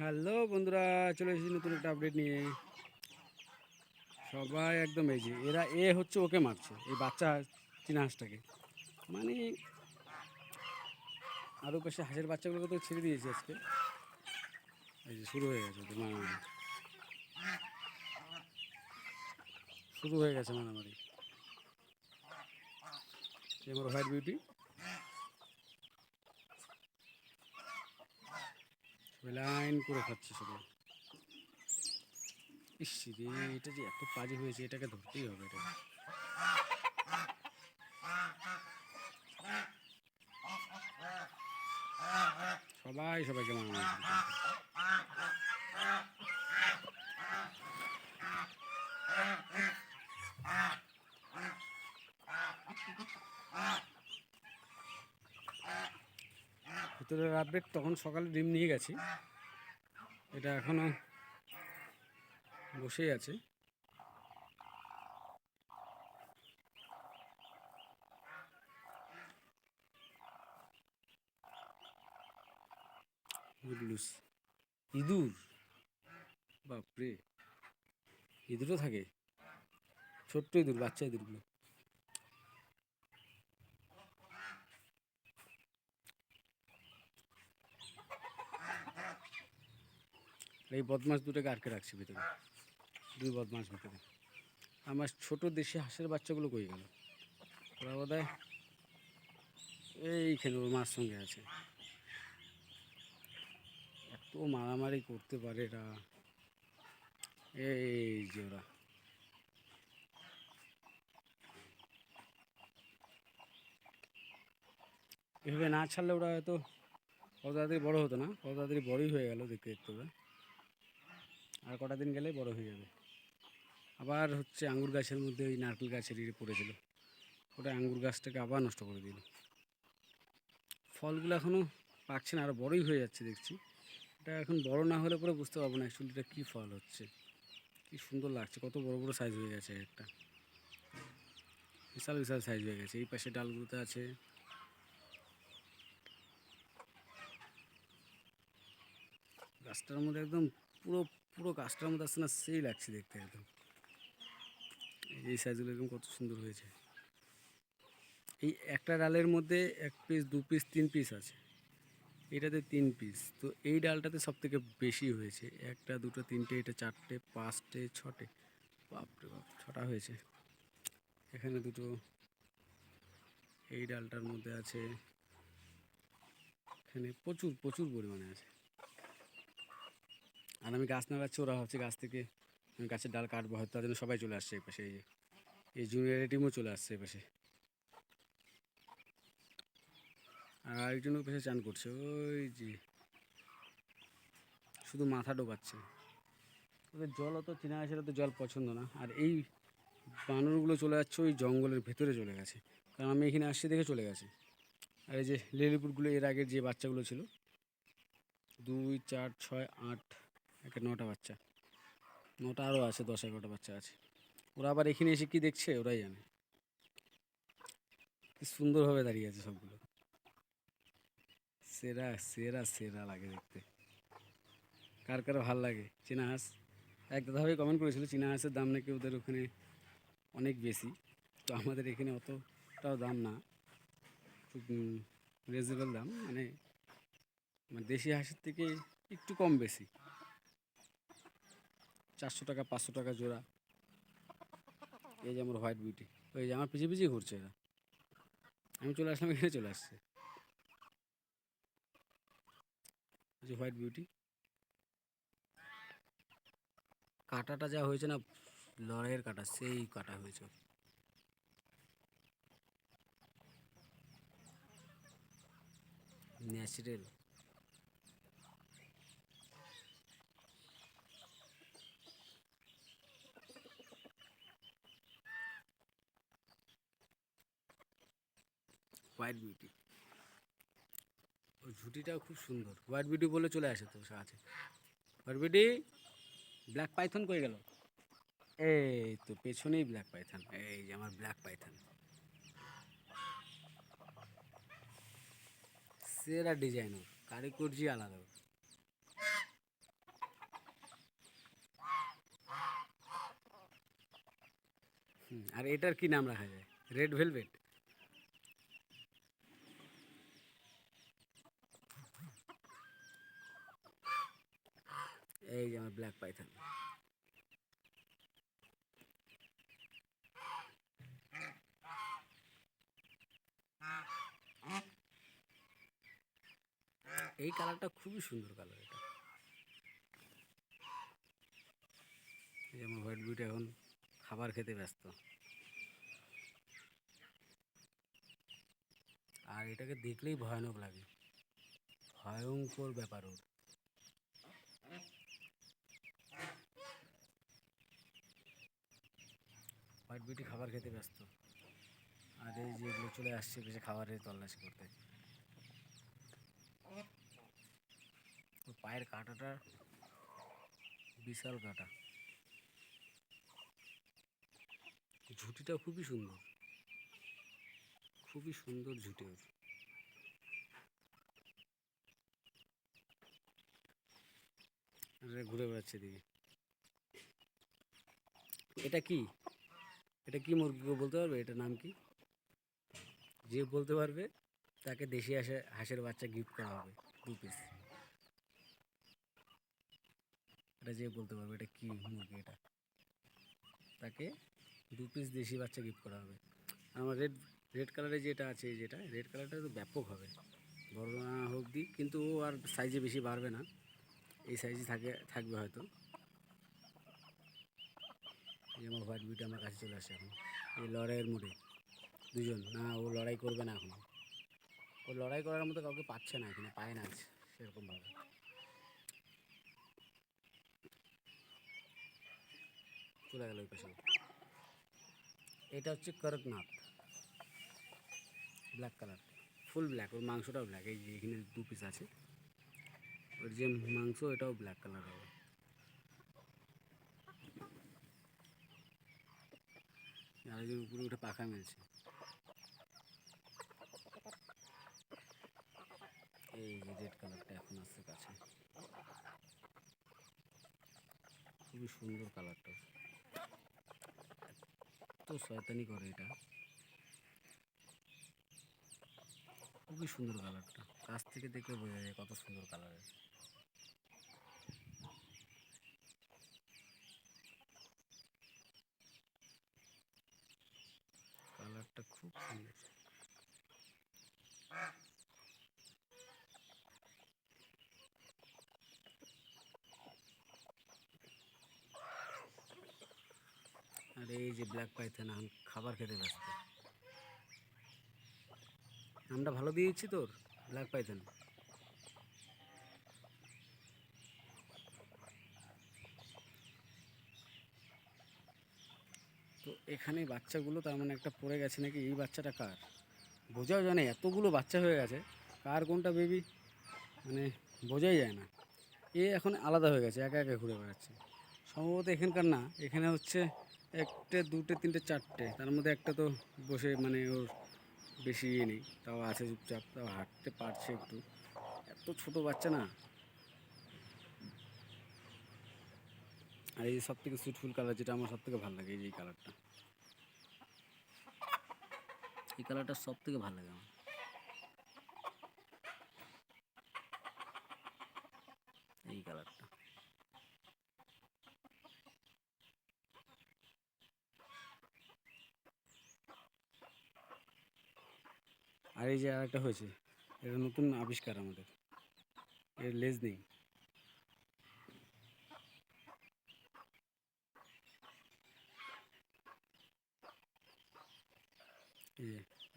Hello বন্ধুরা, চলে এসেছি নতুন একটা আপডেট নিয়ে। সবাই একদম এই যে, এরা এ হচ্ছে ওকে মারছে, এই বাচ্চা চীনা হাঁসটাকে। মানে আরও পাশে হাঁসের বাচ্চাগুলোকে তো ছেড়ে দিয়েছে আজকে। এই যে শুরু হয়ে গেছে মারামারি। শুরু হয়ে গেছে মারামারি। আমার হোয়াইট বিউটি। লাইন করে খাচ্ছে শুধু ইস রে, এটা যে এত কাজে হয়েছে, এটাকে ধরতেই হবে এটা। সবাই সবাইকে মারামারি ভিতরের আপডেট তখন সকালে ডিম নিয়ে গেছি। এটা এখনও বসেই আছে। ইঁদুর? বাপরে। ইঁদুরও থাকে। ছোট্ট ইঁদুর, বাচ্চা ইঁদুরগুলো। এই বদমাস দুটোকে আটকে রাখছি ভিতরে। দুই বদমাস ভিতরে। আমার ছোট দেশি হাঁসের বাচ্চাগুলো কই গেল? ওরা বোধ এইখানে ওর মার সঙ্গে আছে। এত মারামারি করতে পারে এরা। এই যে ওরা। এভাবে না ছাড়লে ওরা হয়তো কত তাড়াতাড়ি বড়ো হতো না কত তাড়াতাড়ি বড়ই হয়ে গেল দেখতে দেখতে ওরা। আর কটা দিন গেলেই বড় হয়ে যাবে। আবার হচ্ছে আঙ্গুর গাছের মধ্যে ওই নারকেল গাছের ইয়ে পড়েছিল। ওটা আঙ্গুর গাছটাকে আবার নষ্ট করে দিল। ফলগুলো এখনও পাকছে না আরও বড়ই হয়ে যাচ্ছে দেখছি। এটা এখন বড় না হলে পরে বুঝতে পারব না অ্যাকচুয়ালি এটা কী ফল হচ্ছে। কি সুন্দর লাগছে, কত বড় বড় সাইজ হয়ে গেছে একটা। বিশাল বিশাল সাইজ হয়ে গেছে। এই পাশে ডালগুলোতে আছে। গাছটার মধ্যে একদম পুরো পুরো গাছটার মধ্যে আসছে না, সেই লাগছে দেখতে একদম। এই সাইজগুলো একদম কত সুন্দর হয়েছে। এই একটা ডালের মধ্যে এক পিস দু পিস তিন পিস আছে। এটাতে তিন পিস তো এই ডালটাতে সব থেকে বেশি হয়েছে। একটা, দুটো, তিনটে, এটা চারটে, পাঁচটে, ছটে। বাপরে বাপ, ছটা হয়েছে। এখানে দুটো। এই ডালটার মধ্যে আছে। এখানে প্রচুর প্রচুর পরিমাণে আছে। আর আমি গাছ না নাগাচ্ছি ওরা ভাবছে, গাছ থেকে আমি গাছের ডাল কাটবো, হয়তো তার জন্য সবাই চলে আসছে এই পাশে, এই যে, এই জুনিয়র টিমও চলে আসছে এই পাশে। আর আরেকজন পাশে চান করছে, ওই যে, শুধু মাথা ডোবাচ্ছে। ওদের জল অত চেনা আছে তো জল পছন্দ না, আর এই বানরগুলো চলে যাচ্ছে ওই জঙ্গলের ভেতরে চলে গেছে। কারণ আমি এখানে আসছি দেখে চলে গেছে। আর এই যে লিলিপুটগুলো এর আগের যে বাচ্চাগুলো ছিল, দুই, চার, ছয়, আট একটা নটা বাচ্চা। নটা আরও আছে, দশ এগারোটা বাচ্চা আছে। ওরা আবার এখানে এসে কি দেখছে? ওরাই জানে। কি সুন্দরভাবে দাঁড়িয়ে আছে সবগুলো। সেরা সেরা সেরা লাগে দেখতে। কার কার ভালো লাগে? চীনা হাঁস? এক দাদাভাই কমেন্ট করেছিল, চীনা হাঁসের দাম নাকি ওদের ওখানে অনেক বেশি? তো আমাদের এখানে অতটাও দাম না। খুব রিজনেবল দাম। মানে মানে দেশি হাঁসের থেকে একটু কম বেশি। চারশো টাকা, পাঁচশো টাকা জোড়া। এই যে আমার হোয়াইট বিউটি ওই যে আমার পিছিয়ে পিছিয়ে ঘুরছে এরা। আমি চলে আসলাম, এখানে চলে আসছে। যে হোয়াইট বিউটি কাটাটা যা হয়েছে না, লড়াইয়ের কাটা, সেই কাটা হয়েছে। ন্যাচারাল। হোয়াইট বিউটি খুব সুন্দর। হোয়াইট বিউটি বলে চলে আসে তো আছে হোয়াইট বিউটি ব্ল্যাক পাইথন কই গেল? এই তো পেছনেই ব্ল্যাক পাইথন এই যে আমার ব্ল্যাক পাইথন সেরা ডিজাইনার। আলাদা। আর এটার কি নাম রাখা যায়? রেড ভেলভেট পাইথন এই কালারটা খুবই সুন্দর কালার এটা। যেমন হোয়াইট বিউটি এখন খাবার খেতে ব্যস্ত। আর এটাকে দেখলেই ভয়ানক লাগে। ভয়ঙ্কর ব্যাপার ওর। বিউটি খাবার খেতে ব্যস্ত। আর এই যেগুলো চলে আসছে বেশি খাবারের তল্লাশি করতে। পায়ের কাঁটাটা বিশাল কাঁটা। ঝুঁটিটা খুবই সুন্দর। খুবই সুন্দর ঝুঁটি ওর। ঘুরে বেড়াচ্ছে দিকে এটা কি? এটা কি মুরগি বলতে পারবে? এটার নাম কি? যে বলতে পারবে, তাকে দেশি হাঁসে, হাঁসের বাচ্চা গিফট করা হবে, দু পিস এটা যে বলতে পারবে, এটা কি মুরগি এটা? তাকে দু পিস দেশি বাচ্চা গিফট করা হবে। আমার রেড রেড কালারের যেটা আছে, যেটা রেড কালারটা তো ব্যাপক হবে। বড় হোক দি, কিন্তু ও আর সাইজে বেশি বাড়বে না। এই সাইজে থাকে, থাকবে হয়তো। এই আমার হোয়াইট বিউটি আমার কাছে চলে আসে এখন। এই লড়াইয়ের মোড়ে। দুজন। না, ও লড়াই করবে না এখন। ও লড়াই করার মতো কাউকে পাচ্ছে না এখানে, পায় না সেরকমভাবে। চলে গেল ওই পাশে। এটা হচ্ছে Kadaknath black colour. Full black, ওর মাংসটাও ব্ল্যাক। এই যে এখানে দু পিস আছে। ওর যে মাংস, এটাও ব্ল্যাক কালার হবে। আরেকজন উপরে উঠে পাখা মেলছে। এই যে রেড কালারটা এখন আসছে কাছে। খুবই সুন্দর কালারটা এত শয়তানি করে এটা। খুবই সুন্দর কালারটা কাছ থেকে দেখলে বোঝা যায় কত সুন্দর কালারের কালারটা খুব সুন্দর আর এই যে ব্ল্যাক পাইথন খাবার খেতে ব্যস্ত। নামটা ভালো দিয়েছি তোর ব্ল্যাক পাইথন তো এখানে বাচ্চাগুলো তার মানে একটা পড়ে গেছে নাকি? এই বাচ্চাটা কার? বোঝাও জানে এতগুলো বাচ্চা হয়ে গেছে, কার কোনটা বেবি মানে বোঝাই যায় না। এ এখন আলাদা হয়ে গেছে, একা একা ঘুরে বেড়াচ্ছে। সম্ভবত এখানকার না, এখানে হচ্ছে একটা দুটো তিনটে, চারটে। তার মধ্যে একটা তো বসে মানে ওর বেশি ইয়ে নেই, তাও আছে চুপচাপ, তাও হাঁটতে পারছে একটু। এত ছোট বাচ্চা না। আর এই সব থেকে সুটফুল কালার যেটা আমার সব থেকে ভালো লাগে, এই কালারটা এই কালারটা সব থেকে ভালো লাগে আমার। এই কালারটা আর এই যে আরেকটা হয়েছে, এটা নতুন আবিষ্কার আমাদের। এর লেজ নেই।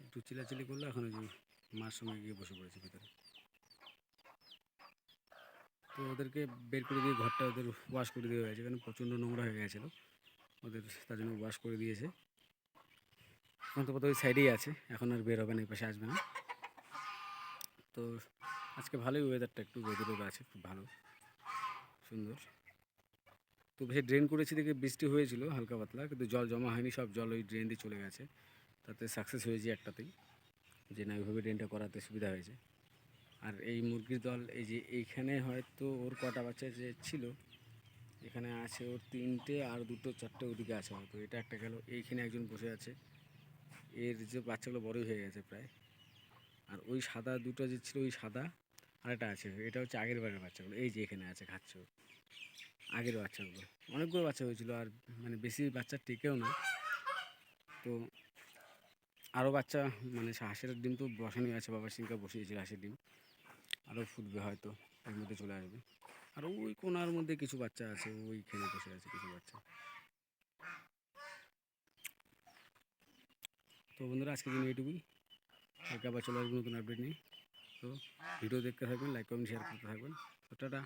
একটু চিলাচিলি করলে, এখন যে মার সঙ্গে গিয়ে বসে পড়েছে ভিতরে। তো ওদেরকে বের করে দিয়ে ঘরটা ওদের ওয়াশ করে দেওয়া হয়েছে, কারণ প্রচণ্ড নোংরা হয়ে গেছিল। ওদের তার জন্য ওয়াশ করে দিয়েছে। এখন তো ওই সাইডেই আছে। এখন আর বের হবে না, এই পাশে আসবে না। তো আজকে ভালোই ওয়েদারটা একটু রোদ রোদ আছে, খুব ভালো। সুন্দর। তো বেশি ড্রেন করেছি দেখে বৃষ্টি হয়েছিল, হালকা পাতলা, কিন্তু জল জমা হয়নি, সব জল ওই ড্রেন দিয়ে চলে গেছে। তাতে সাকসেস হয়েছে একটাতেই, যে না, ওইভাবে ড্রেনটা করাতে সুবিধা হয়েছে। আর এই মুরগির দল, এই যে এইখানে হয়তো ওর কটা বাচ্চা যে ছিল, এখানে আছে ওর তিনটে আর দুটো, চারটে ওদিকে আছে হয়তো। এটা একটা গেল, এইখানে একজন বসে আছে। এর যে বাচ্চাগুলো বড়ই হয়ে গেছে প্রায়। আর ওই সাদা, দুটো যে ছিল ওই সাদা আর একটা আছে, এটা হচ্ছে আগের বারের বাচ্চাগুলো, এই যে এখানে আছে খাচ্ছে। আগের বাচ্চাগুলো, অনেকগুলো বাচ্চা হয়েছিল, আর মানে বেশি বাচ্চা টেকেও না। তো আরও বাচ্চা মানে হাঁসের ডিম তো বসানোই আছে বাবা সিংকা বসিয়েছিল হাঁসের ডিম। আরও ফুটবে হয়তো, এর মধ্যে চলে আসবে। আর ওই কোনার মধ্যে কিছু বাচ্চা আছে, ওইখানে বসে আছে কিছু বাচ্চা। তো বন্ধুরা আজকের দিন এইটুকুই কালকে আবার চলে আসব নতুন আপডেট নিয়ে তো ভিডিও দেখতে থাকবেন লাইক কমেন্ট শেয়ার করতে থাকবেন। তো টাটা।